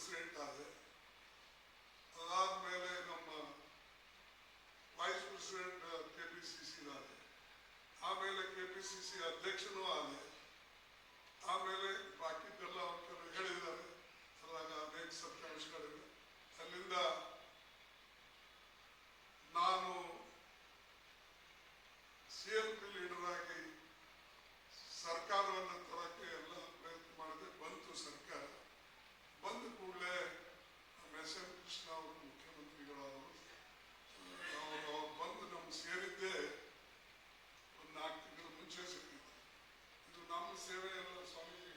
President ಆದೆ ಅದಾದ್ಮೇಲೆ ನಮ್ಮ vice president K P C ಆಮೇಲೆ ಕೆ ಪಿ ಸಿ ಸಿ ಅಧ್ಯಕ್ಷನೂ ಆದೆ ಆಮೇಲೆ ಸೇವೆ ಎಲ್ಲ ಸ್ವಾಮೀಜಿ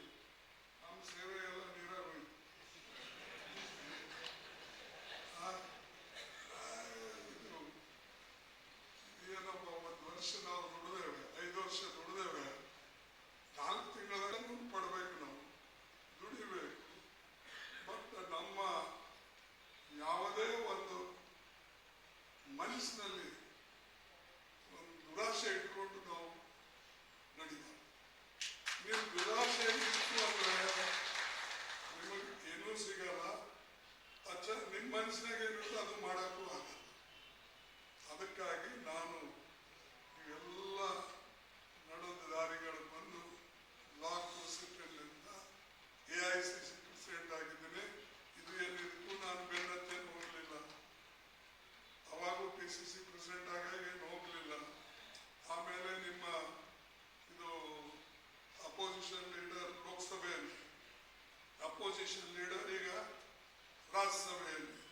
ನಮ್ಮ ಸೇವೆ ಎಲ್ಲ ನೀರಾಗ ಹೋಯ್ತು ಆ, ಆ, ಇದು ಏನಪ್ಪ ಒಂದು ವರ್ಷ ನಾವು ದುಡಿದೇವೆ ಐದು ವರ್ಷ ದುಡಿದೇವೆ ನಾಲ್ಕು ತಿಂಗಳ ಪಡಬೇಕು ನಾವು ದುಡಿಬೇಕು ಬಟ್ ನಮ್ಮ ಯಾವುದೇ ಒಂದು ಮನಸ್ಸಿನಲ್ಲಿ ಒಂದು ದುರಾಶೆ ಅದು ಮಾಡೋಕ್ಕೂ ಆಗಲ್ಲ. ಅದಕ್ಕಾಗಿ ನಾನು ಎಲ್ಲ ನಡೆದ ದಾರಿಗಳು ಬಂದು block ಪ್ರೆಸಿಡೆಂಟ್ನಿಂದ A I C C president ಆಗಿದ್ದೇನೆ. ಇದು ಏನಿದಕ್ಕೂ ನಾನು ಬೆನ್ನತ್ತೇನು ಹೋಗಲಿಲ್ಲ. ಅವಾಗೂ ಪಿ ಸಿ ಸಿ ಪ್ರೆಸಿಡೆಂಟ್ ಆಗಿ ಏನು ಹೋಗಲಿಲ್ಲ. ಆಮೇಲೆ ನಿಮ್ಮ ಇದು ಅಪೋಸಿಷನ್ ಲೀಡರ್ ಲೋಕಸಭೆಯಲ್ಲಿ ಅಪೋಸಿಷನ್ ಲೀಡರ್ ಈಗ ರಾಜ್ಯಸಭೆಯಲ್ಲಿ.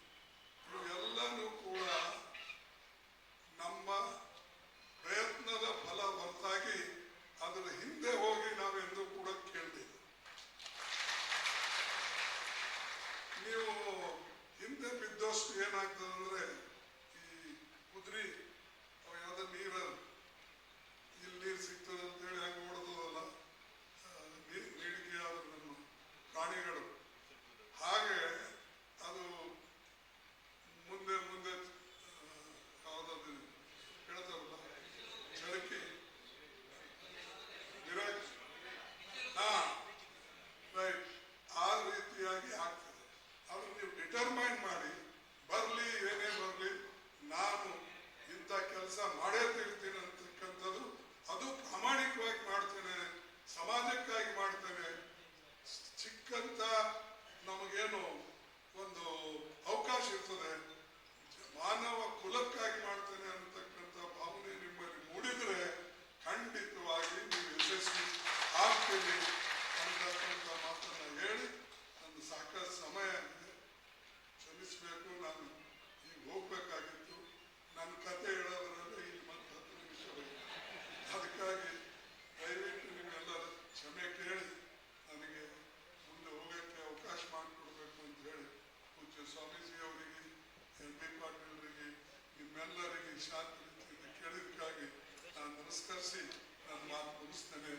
like the ಮಾಡೇ ತಿರ್ತೀನಿ ಅಂತಕ್ಕಂಥದ್ದು, ಅದು ಪ್ರಾಮಾಣಿಕವಾಗಿ ಮಾಡ್ತೇನೆ, ಸಮಾಜಕ್ಕಾಗಿ ಮಾಡ್ತೇನೆ. ಚಿಕ್ಕಂತ ನಮಗೇನು ಒಂದು ಅವಕಾಶ ಇರ್ತದೆ. ಮಾನವ ಕುಲಕ್ಕಾಗಿ ಮಾಡ್ತೇನೆ ಅನ್ನತಕ್ಕಂಥ ಭಾವನೆ ನಿಮ್ಮಲ್ಲಿ ಮೂಡಿದರೆ ಖಂಡಿತವಾಗಿ ನೀವು ಯಶಸ್ವಿ ಆಗ್ತೀರಿ. ಸ್ವಾಮೀಜಿ ಅವರಿಗೆ ಎಂ. ಬಿ. ಪಾಟೀಲ್ರಿಗೆ ನಿಮ್ಮೆಲ್ಲರಿಗೆ ಶಾಂತಿ ಕೇಳಿದಕ್ಕಾಗಿ ನಾನು ನಮಸ್ಕರಿಸಿ ನನ್ನ ಮಾತು ಮುಗಿಸ್ತೇನೆ.